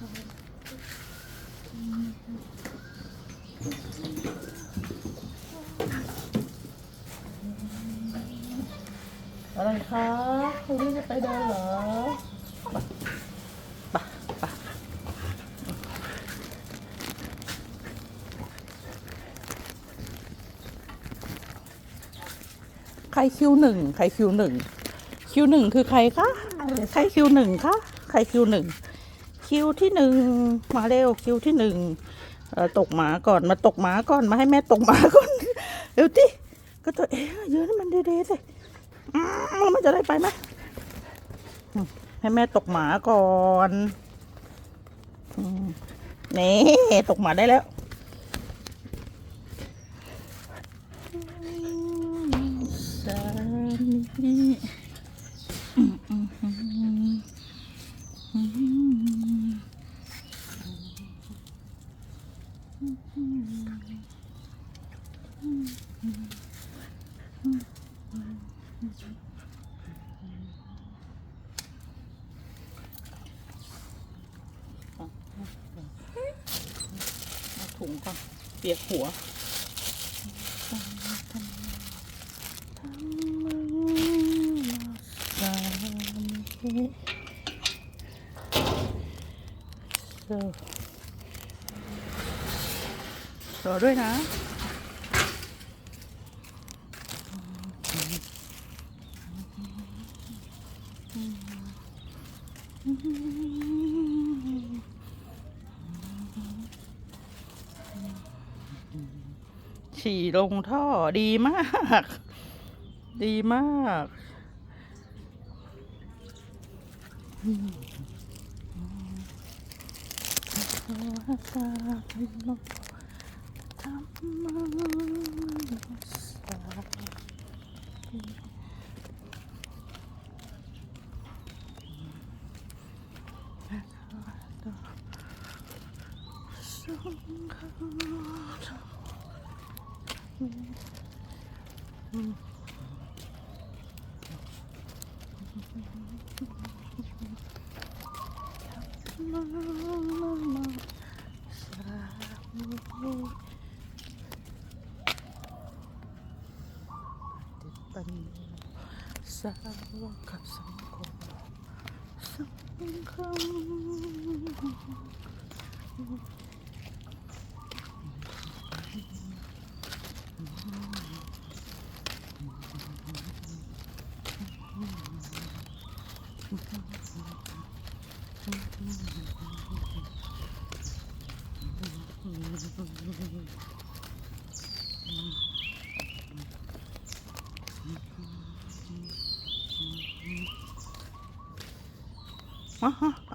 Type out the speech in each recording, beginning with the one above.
อะไรคะคุณนี่จะไปเดินเหรอไปไปใครคิวหนึ่งใครคิวหนึ่งคิวหนึ่งคือใครคะ ใครคิวหนึ่งคะ ใครคิวหนึ่ง คิวที่หนึ่งมาเร็วคิวที่หนึ่งตกหมาก่อนมาตกหมาก่อนมาให้แม่ตกหมาก่อนเร็วติก็ตัวเอ๊ะยืนให้มันเดีๆสิอืมแล้วมันจะได้ไปไหมให้แม่ตกหมาก่อนนี่ตกหมาได้แล้วสามีอืมอืมอืมอืมเอาถุงก่อนเปียกหัวรอด้วยนะ ฉี่ลงท่อดีมาก ดีมากปัญ ญาสาวกสังคมสังคม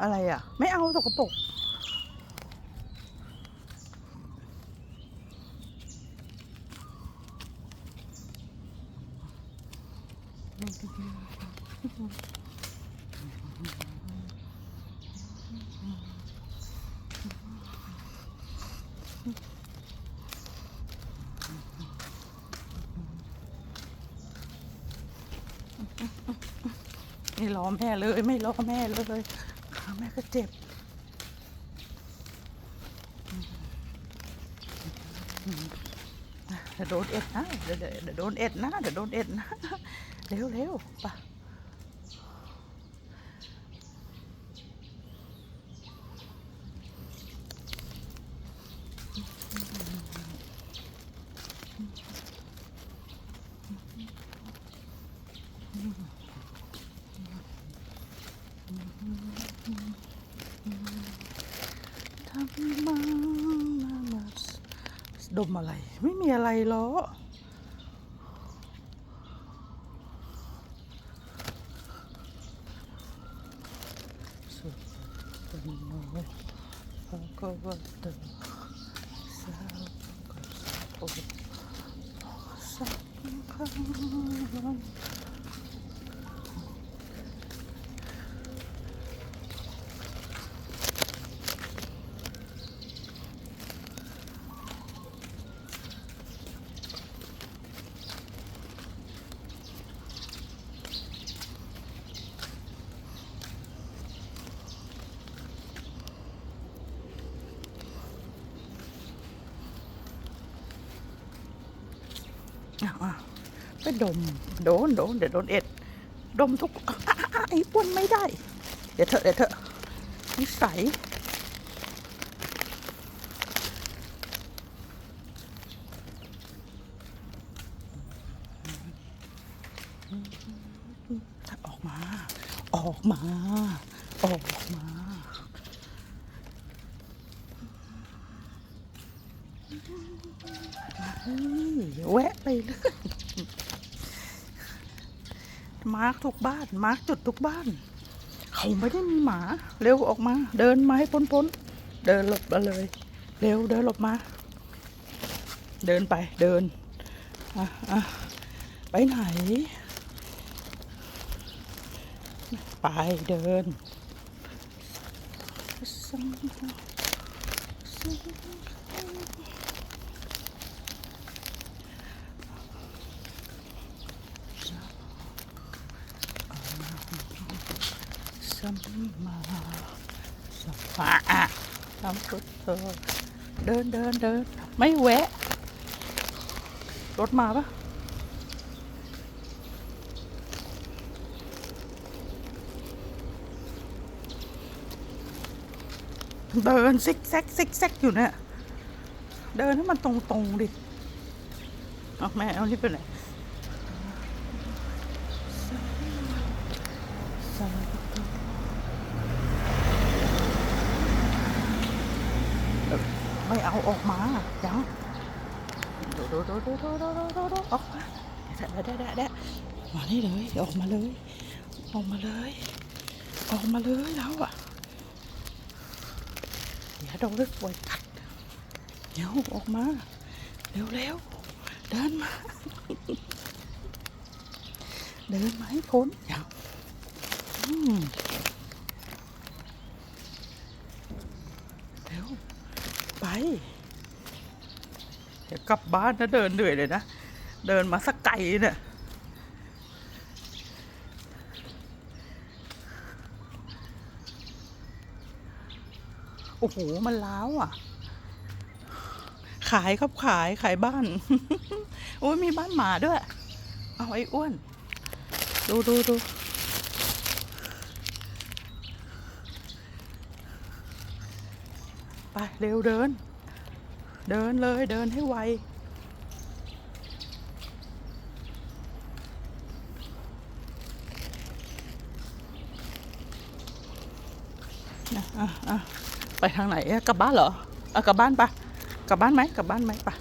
อะไรอะ ไม่เอาสกปรก ไม่รอแม่เลย ไม่รอแม่เลยขาแม่ก็เจ็บเดี๋ยวโดนเอ็ดนะเดี๋ยวเดี๋ยวโดนเอ็ดนะเดี๋ยวโดนเอ็ดนะเร็วเร็วไปะทำมามาดมอะไร ไม่ มีอะไรหรอกสุดเป็นโนพระก็วัตถุสาวกสังฆสังฆอ่ ดม โดนโดนเดี๋ยวโดนเอ็ด ดมทุกไอ้อ้วนไม่ได้ เดี๋ยวเถอะเดี๋ยวเถอะนิสัยออกมา ออกมา ออกมา เฮ้ยแวะไปเลย มาร์กทุกบ้าน มาร์กจุดทุกบ้าน เขาไม่ได้มีหมา เร็วออกมา เดินมาให้พ้นๆ เดินหลบมาเลย เร็วเดินหลบมา เดินไปเดินอะอะไปไหน ไปเดิน à, không có thừa đơn đơn đơn mấy quế đốt mà đó เดินซิกแซกซิกแซกอยู่เนี่ยเดินให้มันตรงๆดิเอาแม่เอานี่ไปไหน อาออกมายังดูดูดูดูดูดูดูดูดูออกมาได้ได้ได้ได้มานี่เลยออกมาเลย ออกมาเลย ออกมาเลยแล้วอะเดี๋ยวโดนรถไฟกัดเดี๋ยวออกมา เร็วเร็วเดินมา เดินมาให้พ้นยังอืมเร็วไปเดี๋ยวกลับบ้านนะเดินเหนื่อยเลยนะ เดินมาสักไกลเนี่ยโอ้โห มันล้าวอะ ขายครับขายขายบ้าน โอ้ยมีบ้านหมาด้วย เอาไอ้อ้วน ดูดูดูไปเร็วเดิน เดินเลยเดินให้ไว ไปทางไหนกลับบ้านเหรอเอากลับบ้านปะกลับบ้านไหมกลับบ้านไหมปะ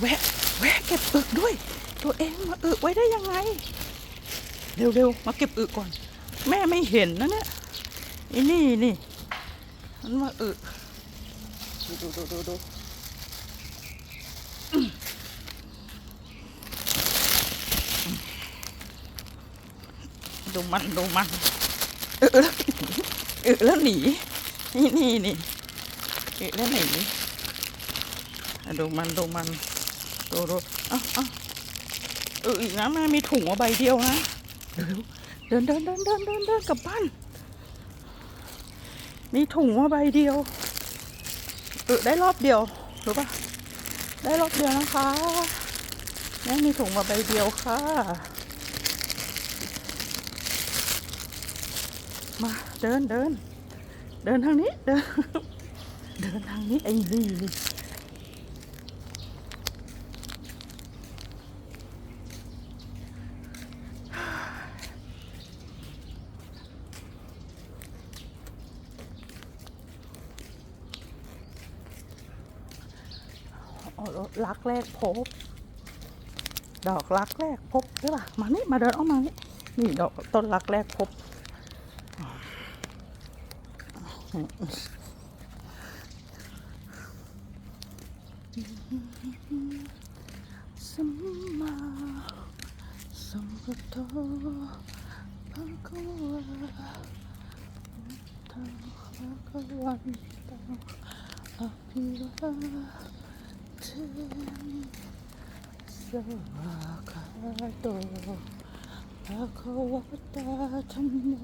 แวะแวะเก็บอึด้วย ตัวเองมาอึไว้ได้ยังไง เร็วๆมาเก็บอึก่อน แม่ไม่เห็นนะเนี่ยไอ้นี่นี่ มันมาอึดูดูดูดูดูดูมันดูมันเออแล้วเออแล้วหนีนี่นี่นี่เออแล้วหนีอะดูมันดูมันดูดูเอ้าเอ้าเอออีกนะแม่มีถุงมาใบเดียวนะเร็วเดินเดินเดินเดินเดินเดินกลับบ้าน มีถุงมาใบเดียวเออได้รอบเดียวรู้ปะได้รอบเดียวนะคะแม่มีถุงมาใบเดียวค่ะ มาเดินเดิน เดินทางนี้เดิน เดินทางนี้ไอ้นี่นี่อ๋อรัก แรกพบ ดอกรักแรกพบใช่ป่ะมานี่มาเดินออกมานี่นี่ดอกต้นรักแรกพบสัมมาสัมพุทโธภะคะวะตังภะคะวันตังอภิวา sa kwarto Ako at tatamo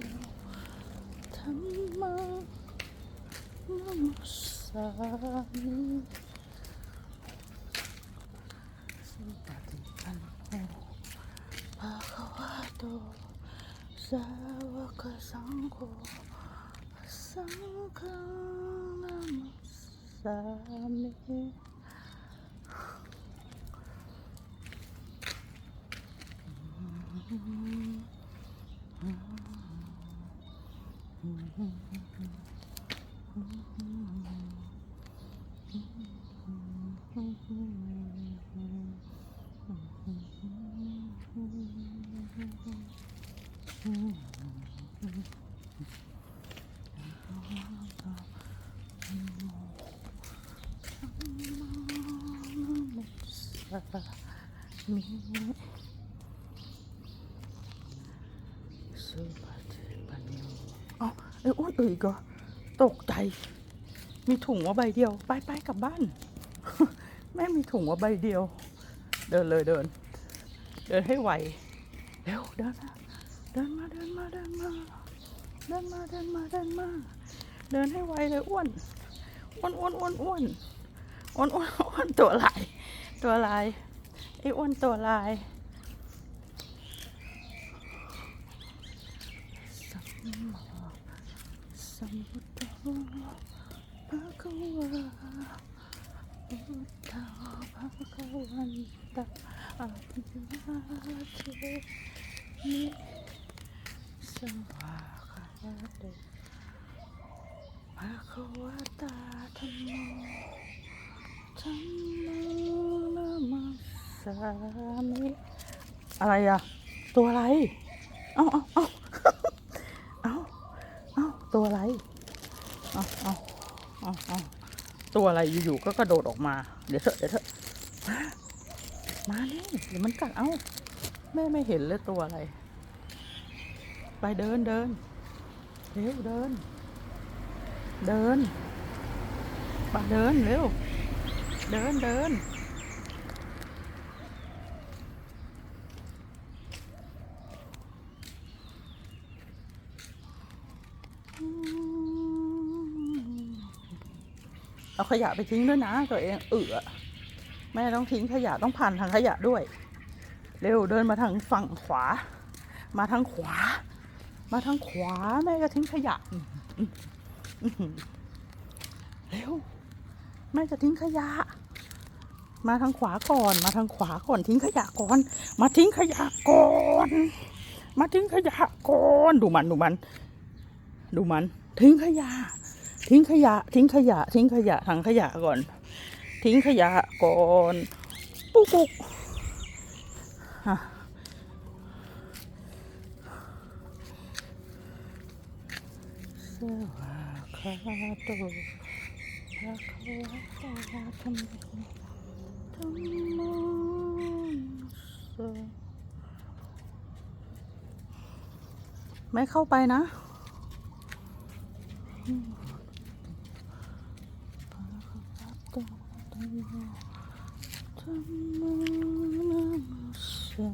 Tama Namas sa amin Simpatikan ko Pakawato Sa wakasang ko sa amin ธัมโมธัมมังนัมสสามิ สาวกสังโฆสังฆังนามัสสามิ มิสุปฏิปันโนอ๋อไอ้ยอ้วน เอ่ยก็ตกใจ มีถุงว่าใบเดียว ไปไปกลับบ้าน แม่มีถุงว่าใบเดียว เดินเลยเดิน เดินให้ไวเร็วเดินมาเดินมาเดินมาเดินมาเดินมาเดินมาเดินมา เดินให้ไวเลยอ้วนอ้วนอ้วนอ้วนอ้วนอ้วนอ้วนอ้วนตัวลาย ตัวลายไอ้อ้วนตัวลายสัมมา สัมพุทโธภะคะวะพุทธาภะคะวันตะอะภิวาเทมิสวาคาโตภะคะวะตาธัมโมธัมมังนามัสสามิอะไรอะ ตัวอะไร เอาเอาเอาเอาเอา ตัวอะไรเอาเอาเอาเอาตัวอะไรอยู่ๆก็กระโดดออกมา เดี๋ยวเถอะเดี๋ยวเถอะมามานี่เดี๋ยวมันกัด เอาแม่ไม่เห็นเลยตัวอะไร ไปเดินเดินเร็วเดิน เดินมาเดินเร็ว เดินเดิน เอาขยะไปทิ้งด้วยนะตัวเองเอือแม่ต้องทิ้งขยะต้องผ่านทางขยะด้วย เร็วเดินมาทางฝั่งขวา มาทางขวา มาทางขวาแม่จะทิ้งขยะเร็วแม่จะทิ้งขยะ มาทางขวาก่อน มาทางขวาก่อนทิ้งขยะก่อน มาทิ้งขยะก่อน มาทิ้งขยะก่อนดูมันดูมัน ดูมัน ทิ้งขยะ ทิ้งขยะ ทิ้งขยะ ทิ้งขยะถังขยะก่อน ทิ้งขยะก่อนปุ๊กปุ๊กฮะสวาคาโตภะคะวะโตธัมโมธัมมังสไม่เข้าไปนะภะคะวะโต ธัมโมธัมมังสะ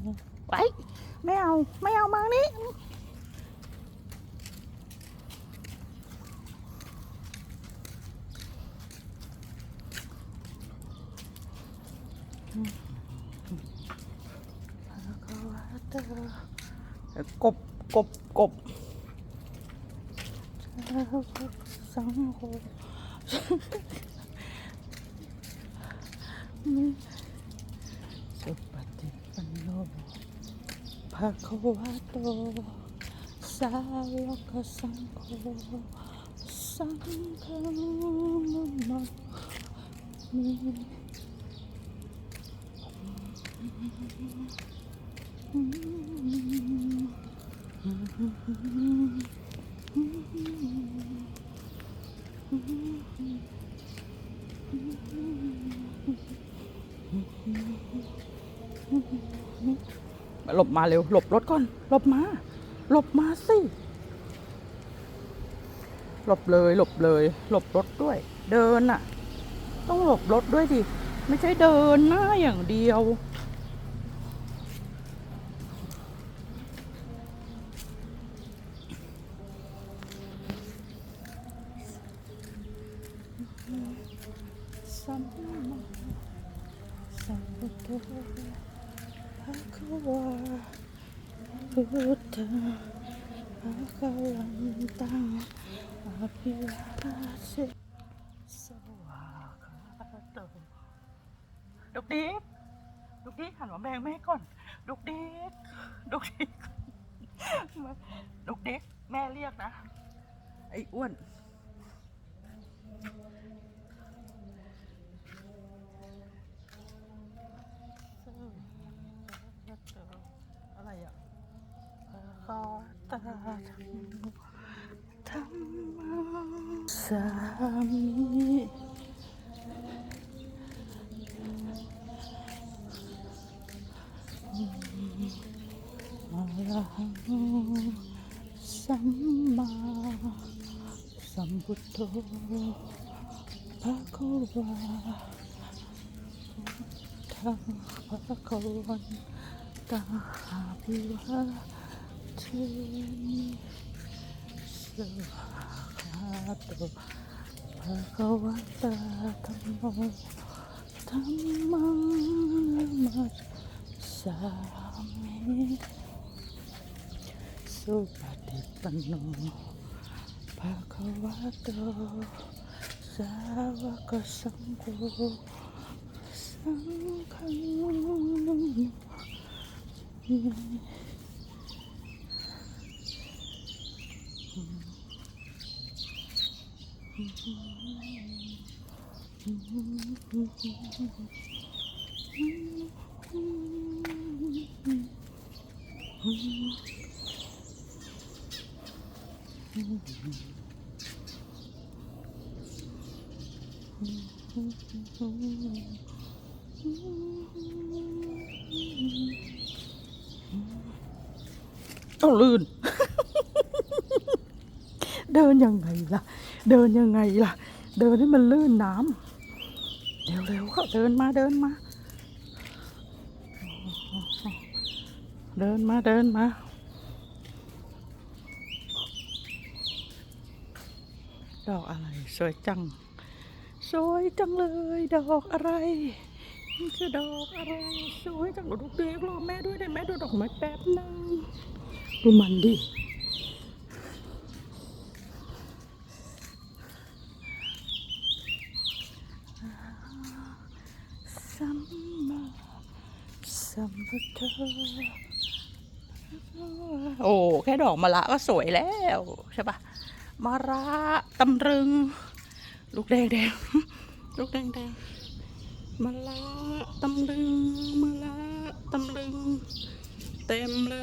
ไปไม่เอาไม่เอามานี่ กบกบกบสังโฆมิสุปฏิปันโนภะคะวะโต สาวกสังโฆสังฆังนามามิ หลบมาเร็ว หลบรถก่อน หลบมา หลบมาสิ หลบเลย หลบเลย หลบรถด้วย เดินน่ะ ต้องหลบรถด้วยดิ ไม่ใช่เดินหน้าอย่างเดียว สัมมาสัม พุทโธภะคะวะพุทธะภะคะวันตังอภิวาเสสวาคาโตดุกดิกดุกดิกหันมาแบงแม่ก่อนดุกดิกดุกดิกมาดุกดิกแม่เรียกนะ ไอ้อ้วน อะไรอะ ขอตาธรรมสามีอะระหัง สัมมาสัมพุทโธภะคะวาทังภะคะวันตาภิวะเทมิสวาคาโตภะคะวันตาธัมโมธัมมังนัมมัสสามิสุปฏิปันโนภะคะวะโตสาวกสังโฆสังฆังนัม ต้องลื่น เดินยังไงล่ะ เดินยังไงล่ะ เดินให้มันลื่นน้ำเร็วๆเขาเดินมาเดินมา เดินมาเดินมาดอกอะไรสวยจัง สวยจังเลย ดอกอะไรนี่คือดอกอะไรสวยจังลูกเด็กรอแม่ด้วยได้ไหมดูดอกไม้แป๊บนึงดูมันดิ สัมมาสัมพุท โอ้แค่ดอกมะละก็สวยแล้วใช่ปะมะระตำรึง ลูกแดงแดงลูกแดงแดงมะละตำรึงมะละตำรึง เต็มเล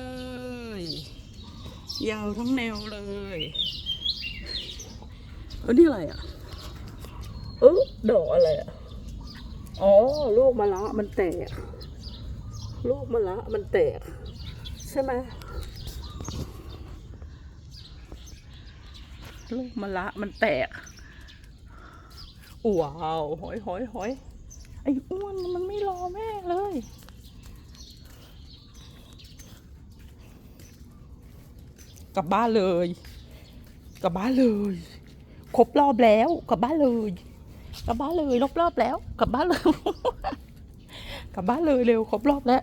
ย ยาวทั้งแนวเลยเออนี่อะไรอะเออดอกอะไรอะอ๋อลูกมะละมันแตก ลูกมะละมันแตก ใช่ไหมลูกมะละมันแตกว้าวหอยหอยหอยไอ้อ้วนมันไม่รอแม่เลย กลับบ้านเลย กลับบ้านเลย ครบรอบแล้ว กลับบ้านเลย กลับบ้านเลยครบรอบแล้ว กลับบ้านเลย กลับบ้านเลยเร็วครบรอบแล้ว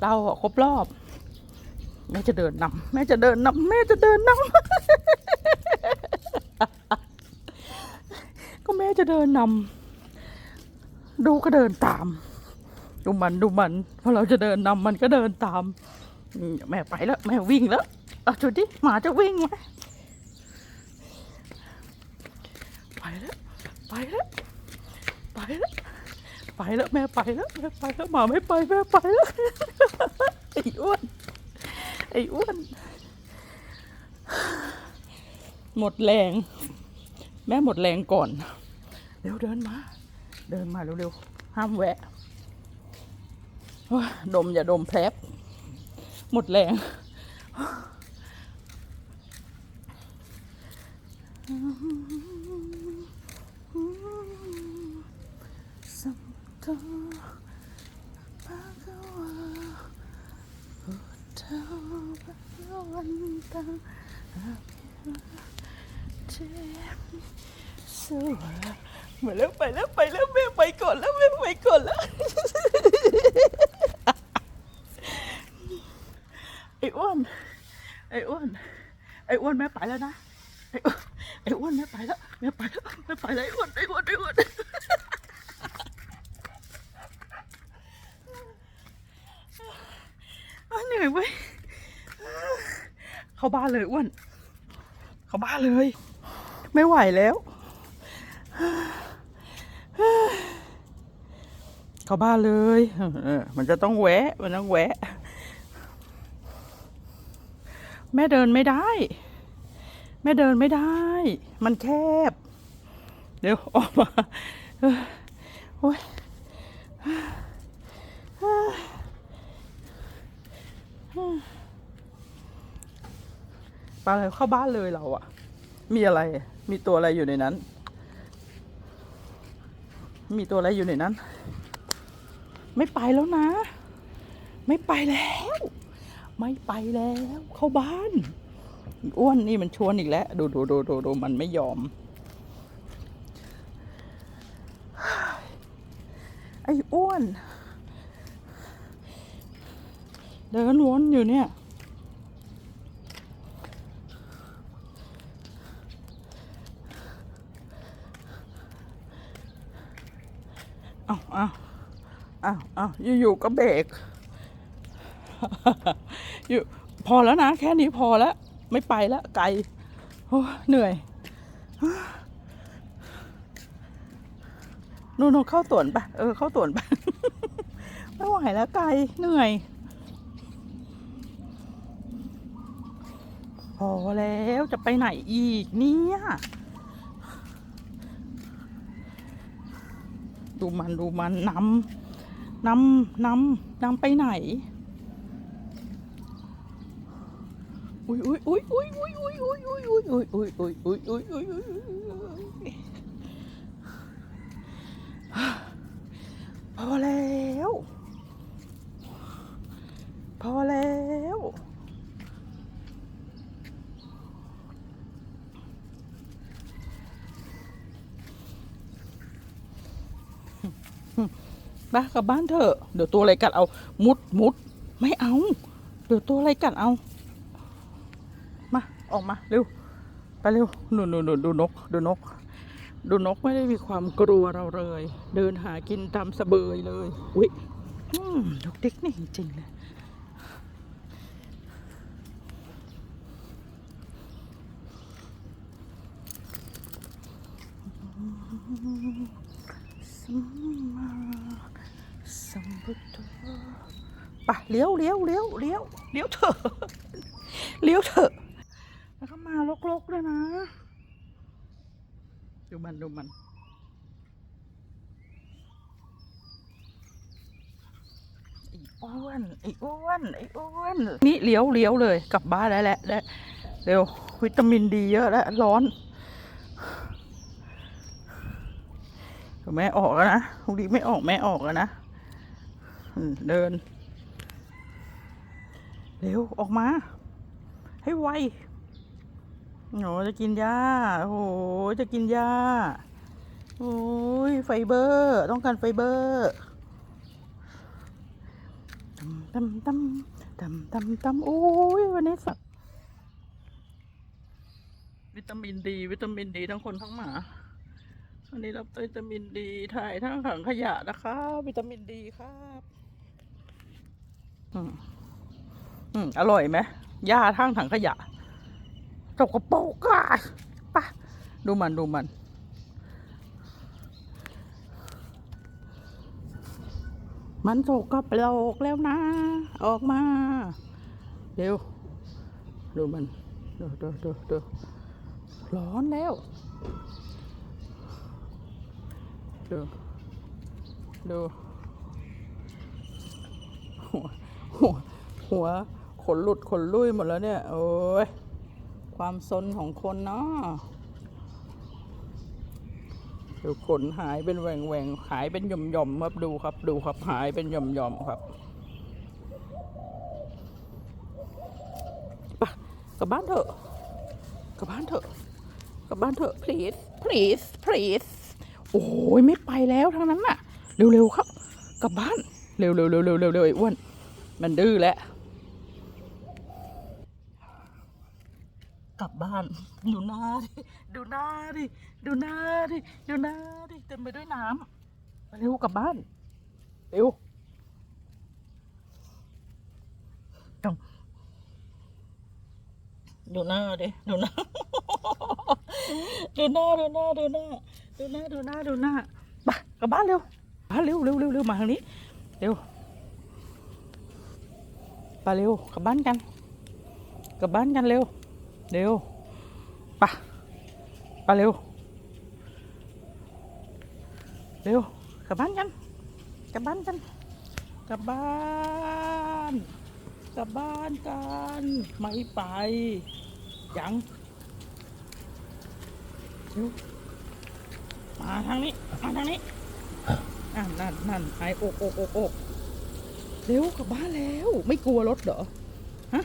เราอะครบรอบ แม่จะเดินนำแม่จะเดินนำแม่จะเดินนำก็แม่จะเดินนำดูก็เดินตาม ดูมันดูมันพอเราจะเดินนำมันก็เดินตาม แม่ไปแล้วแม่วิ่งแล้วเอาจุดดิหมาจะวิ่งไหมไปแล้วไปแล้วไปแล้ว ไปแล้วแม่ไปแล้วแม่ไปแล้วหมาไม่ไปแม่ไปแล้วไอ้อ้วนไอ้อ้วน หมดแรง แม่หมดแรงก่อน เร็วเดินมา เดินมาเร็วๆห้ามแวะโดมอย่าดมแผลบหมดแรง สัมตภะคะวะพุทธะภะคะวันตังอะภิวะเทมิสวะมาแล้วไปแล้วไปแล้วแม่ไปก่อนแล้วแม่ไปก่อนแล้ว ไอ้ อ้อ้วน ไอ้อ้วน ไอ้อ้วนแม่ไปแล้วนะไอ้อ้วนไอ้อ้วนแม่ไปแล้วแม่ไปแล้วแม่ไปแล้วไอ้อ้วนไอ้อ้วนไอ้อ้วนอะเหนื่อยเว้ยเข้าบ้านเลยอ้วนเข้าบ้านเลย ไม่ไหวแล้วเข้าบ้านเลยเออมันจะต้องแวะ มันต้องแวะ แม่เดินไม่ได้ แม่เดินไม่ได้ มันแคบ เดี๋ยวออกมาเออโอ้ยไปเลยเข้าบ้านเลยเราอะมีอะไร มีตัวอะไรอยู่ในนั้น มีตัวอะไรอยู่ในนั้น ไม่ไปแล้วนะ ไม่ไปแล้ว ไม่ไปแล้ว เข้าบ้านอ้วนนี่มันชวนอีกแล้ว ดูดูดูดูดูมันไม่ยอม ไอ้อ้วน เดินวนอยู่เนี่ย เอาเอาเอาเอาอยู่ๆก็เบรก อยู่พอแล้วนะ แค่นี้พอแล้ว ไม่ไปแล้วไกลโอ้เหนื่อยนู่นๆเข้าตวนปะเออ เข้าตวนปะไม่ไหวแล้วไกลเหนื่อย พอแล้วจะไปไหนอีกเนี่ยดูมันดูมันน้ำน้ำน้ำน้ำไปไหน อุ้ยอุ้ยอุ้ยอุ้ยอุ้ยอุ้ยอุ้ยอุ้ยอุ้ยอุ้ยอุ้ยอุ้ยอุ้ยอุ้ยอุ้ยอุ้ยพอแล้ว พอแล้วไปกลับบ้านเถอะ เดี๋ยวตัวอะไรกัดเอา มุดมุด ไม่เอา เดี๋ยวตัวอะไรกัดเอามา ออกมาเร็วไปเร็วหนูหนูหนูดูนก ดูนก ดูนกไม่ได้มีความกลัวเราเลย เดินหากินตามสะเบยเลย อุ้ยนกเด็กนี่จริงๆเลยสัมมาสัมพุทโธไปเลี้ยวเลี้ยวเลี้ยวเลี้ยวเลี้ยวเถอะเลี้ยวเถอะ แล้วก็มาลกๆด้วยนะ ดูมันดูมัน ไอ้อ้วน ไอ้อ้วน ไอ้อ้วน นี่เลี้ยวเลี้ยวเลย กลับบ้านได้แล้วได้เร็ว วิตามินดีเยอะแล้ว ร้อนเดี๋ยวแม่ออกแล้วนะพรุ่งนี้ไม่ออกแม่ออกแล้วนะ เดิน เร็ว ออกมา ให้ไว โอ้จะกินหญ้าโอ้โหจะกินหญ้าโอ้ยไฟเบอร์ ต้องการไฟเบอร์ตำตำตำตำตำโอ้ยวันนี้สัตว์วิตามินดี วิตามินดีทั้งคนทั้งหมาวันนี้รับวิตามินดีถ่ายทั้งถังขยะนะครับวิตามินดีครับอืมอืมอร่อยไหมหญ้าทั้งถังขยะ จกกระโปงอะไปะดูมันดูมัน มันโกกระโปงแล้วนะ ออกมา เร็ว ดูมัน ดูดูดูดูร้อนแล้วดูดูหัวหัวหัวขนหลุดขนลุยหมดแล้วเนี่ย โอ้ย ความซนของคนเนาะดูขนหายเป็นแหว่งแหว่งหายเป็นหย่อมหย่อมครับดูครับดูครับหายเป็นหย่อมหย่อมครับไปกลับบ้านเถอะกลับบ้านเถอะกลับบ้านเถอะ please please please โอ้ยไม่ไปแล้วทั้งนั้นน่ะ เร็วๆครับ กลับบ้าน เร็วๆเร็วๆเร็วๆเร็วๆไอ้อ้วนมันดื้อแล้ว กลับบ้าน ดูหน้าดิดูหน้าดิดูหน้าดิดูหน้าดิเต็มไปด้วยน้ำเร็วกลับบ้านเร็วต้องดูหน้าดิดูหน้าดูหน้าดูหน้าดูหน้าดูหน้าดูหน้าดูหน้าไปกลับบ้านเร็วมาเร็วเร็วเร็วเร็วมาทางนี้เร็วไปเร็วกลับบ้านกันกลับบ้านกันเร็ว เร็วปะปะเร็ว เร็ว กลับบ้านกัน กลับบ้านกัน กลับบ้าน กลับบ้านกัน ไม่ไป ยังเร็วมาทางนี้ มาทางนี้นั่นนั่นนั่นไอโอโอโอโอเร็วกลับบ้านแล้ว ไม่กลัวรถเหรอ ฮะ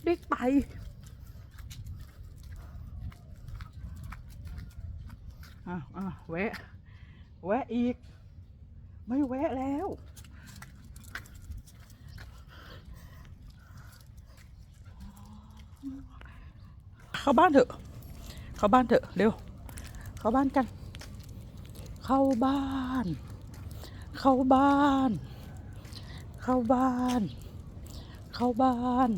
ลูกดิ๊กไปอะอะแวะ แวะอีก ไม่แวะแล้ว เข้าบ้านเถอะ เข้าบ้านเถอะ เร็ว เข้าบ้านกัน เข้าบ้าน เข้าบ้าน เข้าบ้าน เข้าบ้าน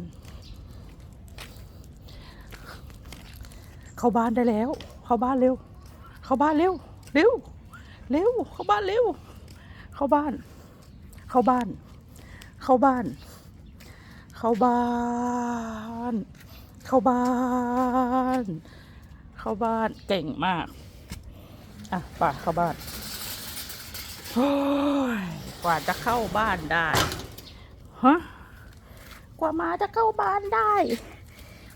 เข้าบ้านได้แล้ว เข้าบ้านเร็ว เข้าบ้านเร็ว เร็ว เร็ว เข้าบ้านเร็ว เข้าบ้าน เข้าบ้าน เข้าบ้าน เข้าบ้าน เข้าบ้าน เข้าบ้าน เก่งมาก อะป่าเข้าบ้านโอ้ยกว่าจะเข้าบ้านได้ ฮะ กว่ามาจะเข้าบ้านได้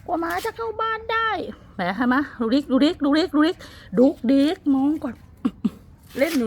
กว่ามาจะเข้าบ้านได้ ไหนใช่ไหมดูดิกดูดิกดูดิกดูดิกดูดิกมองก่อนเล่นอ